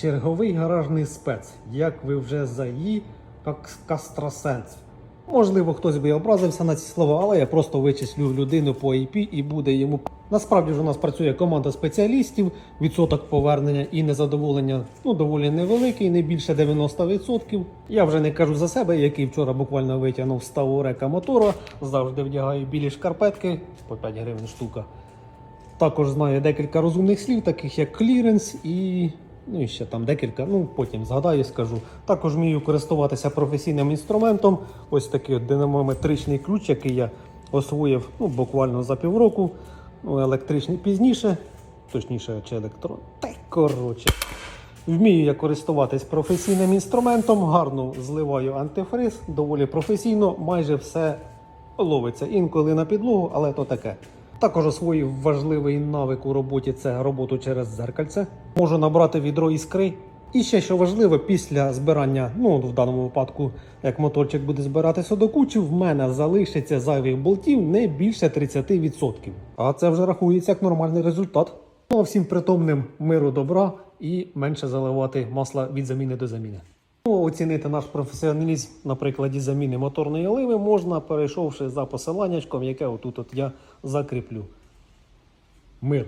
Черговий гаражний спец. Як ви вже заї як кастросенс. Можливо, хтось би образився на ці слова, але я просто вичислю людину по IP і буде йому. Насправді ж у нас працює команда спеціалістів. Відсоток повернення і незадоволення ну, доволі невеликий, не більше 90%. Я вже не кажу за себе, який вчора буквально витягнув ставу река мотора. Завжди вдягаю білі шкарпетки по 5 гривень штука. Також знаю декілька розумних слів, таких як кліренс і. Ну і ще там декілька, ну потім згадаю, скажу. Також вмію користуватися професійним інструментом. Ось такий от динамометричний ключ, який я освоїв ну, буквально за півроку. Ну, електричний пізніше, точніше, чи електрон. Та й коротше. Вмію я користуватись професійним інструментом, гарно зливаю антифриз, доволі професійно, майже все ловиться. Інколи на підлогу, але то таке. Також освоїв важливий навик у роботі це роботу через дзеркальце. Можу набрати відро іскри. І ще що важливо, після збирання, ну в даному випадку, як моторчик буде збиратися до кучі, в мене залишиться зайвих болтів не більше 30%. А це вже рахується як нормальний результат. Ну а всім притомним миру добра і менше заливати масла від заміни до заміни. Оцінити наш професіоналізм на прикладі заміни моторної оливи можна, перейшовши за посиланнячком, яке отут от я закріплю. Мир.